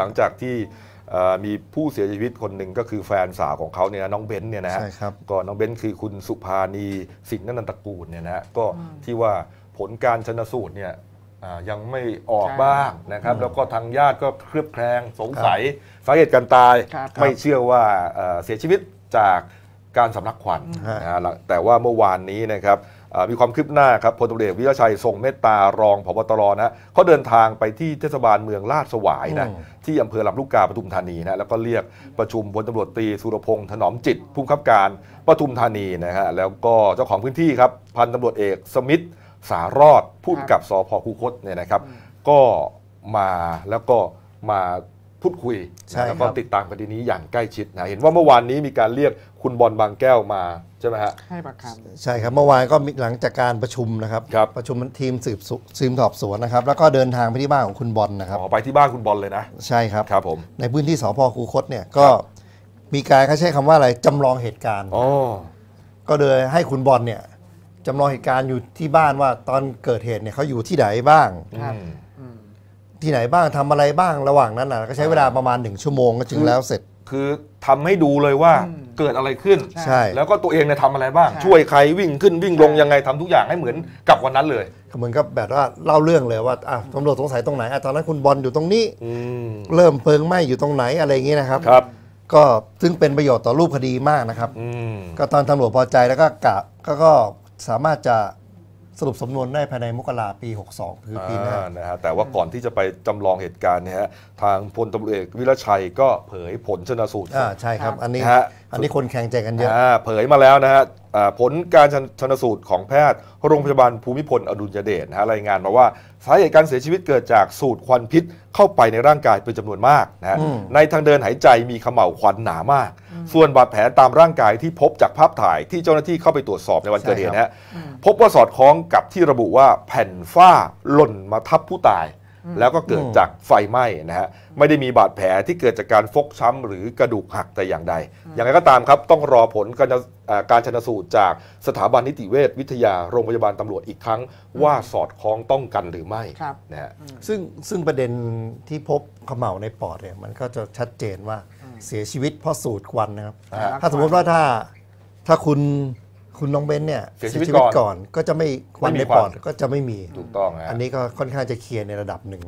หลังจากที่เอ่อมีผู้เสียชีวิตคนหนึ่งก็คือแฟนสาวของเขาเนี่ยนะน้องเบนซ์เนี่ยนะฮะใช่ครับก็น้องเบนซ์คือคุณสุภานีสิงห์นันตระกูลเนี่ยนะฮะก็ที่ว่าผลการชนสูตรเนี่ยอ่ายังไม่ออกใช่บ้างนะครับ แล้วก็ทางญาติก็เคลือบแคลงสงสัยสาเหตุการตายครับไม่เชื่อว่าเอ่อเสียชีวิตจาก การสำลักควันฮะนะฮะหลังแต่ว่าเมื่อวานนี้นะครับเอ่อมีความคืบหน้าครับพลตำรวจเอกวิรชัยทรงเมตตารองพบตรนะฮะเขาเดินทางไปที่เทศบาลเมืองลาดสวายนะอืมที่อำเภอลำลูกกาปทุมธานีนะแล้วก็เรียกประชุมพลตำรวจตรีสุรพงษ์ถนอมจิตผู้บังคับการปทุมธานีนะฮะแล้วก็เจ้าของพื้นที่ครับพันตำรวจเอกสมิทธสารอดผู้กำกับสพคูคตเนี่ยนะครับ ก็มาแล้วก็มา พูดคุยใช่นะแล้วก็ครับติดตามคดีนี้อย่างใกล้ชิดนะเห็นว่าเมื่อวานนี้มีการเรียกคุณบอลบางแก้วมาใช่ไหมฮะให้ประคใช่ครับเมื่อวานก็มีหลังจากการประชุมนะครับครับประชุมทีมสืบสวนสืบสอบสวนนะครับ แล้วก็เดินทางไปที่บ้านของคุณบอลนะครับอ๋อไปที่บ้านคุณบอลเลยนะ ใช่ครับครับผมในพื้นที่สพคูคตเนี่ยก็มีการเขาใช้คำว่าอะไรจำลองเหตุการณ์อ๋อก็เลยให้คุณบอลเนี่ยจำลองเหตุการณ์อยู่ที่บ้านว่าตอนเกิดเหตุเนี่ยเขาอยู่ที่ไหนบ้างำครับอืมอืม ที่ไหนบ้างทำอะไรบ้างระหว่างนั้นนะก็ใช้เวลาประมาณหนึ่งชั่วโมงก็จึงแล้วเสร็จ คือทำให้ดูเลยว่าเกิดอะไรขึ้นใช่แล้วก็ตัวเองเนี่ยทำอะไรบ้างใช่ช่วยใครวิ่งขึ้นวิ่งลงยังไงทำทุกอย่างให้เหมือนกับวันนั้นเลยเหมือนกับแบบว่าเล่าเรื่องเลยว่าอะตำรวจสงสัยตรงไหนอะตอนนั้นคุณบอลอยู่ตรงนี้อืมเริ่มเพลิงไหม้อยู่ตรงไหนอะไรอย่างนี้นะครับครับ ก็ซึ่งเป็นประโยชน์ต่อรูปคดีมากนะครับอืมก็ตอนตำรวจพอใจแล้วก็กะก็ก็สามารถจะ สรุปสำนวนได้ภายในมกราปี 62 คือปีหน้าอ่านะฮะแต่ว่าก่อนที่จะไปจำลองเหตุการณ์เนี่ยฮะทางพลตำรวจเอกวิรชัยก็เผยผลชนสูตรอ่าใช่ครับ อันนี้ฮะ อันนี้คนแข่งใจกันเยอะอ่าเผยมาแล้วนะฮะอ่าผลการชนชนสูตรของแพทย์โรงพยาบาลภูมิพลอดุลยเดชนะฮะรายงานมาว่าสาเหตุการเสียชีวิตเกิดจากสูดควันพิษเข้าไปในร่างกายเป็นจำนวนมากนะฮะอืมในทางเดินหายใจมีเขม่าวควันหนามาก ส่วนบาดแผลตามร่างกายที่พบจากภาพถ่ายที่เจ้าหน้าที่เข้าไปตรวจสอบในวันเกิดเหตุนะฮะพบว่าสอดคล้องกับที่ระบุว่าแผ่นฝ้าหล่นมาทับผู้ตาย แล้วก็เกิดจากไฟไหม้นะฮะไม่ได้มีบาดแผลที่เกิดจากการฟกช้ำหรือกระดูกหักแต่อย่างใด อย่างไรก็ตามครับต้องรอผลการชนอ่าการชนสูตรจากสถาบันนิติเวชวิทยาโรงพยาบาลตำรวจอีกครั้ง ว่าสอดคล้องต้องกันหรือไม่ครับนะฮะซึ่งซึ่งประเด็นที่พบเขม่าวในปอดเนี่ยมันก็จะชัดเจนว่าเสียชีวิตเพราะสูดควันนะครับอ่าถ้าสมมติว่าถ้าถ้าคุณ คุณน้องเบนเนี่ยเสียชีวิตก่อนก่อนก็จะไม่ควันไม่มีในควันปอดก็จะไม่มีถูกต้องฮะอันนี้ก็ค่อนข้างจะเคลียร์ในระดับหนึ่ง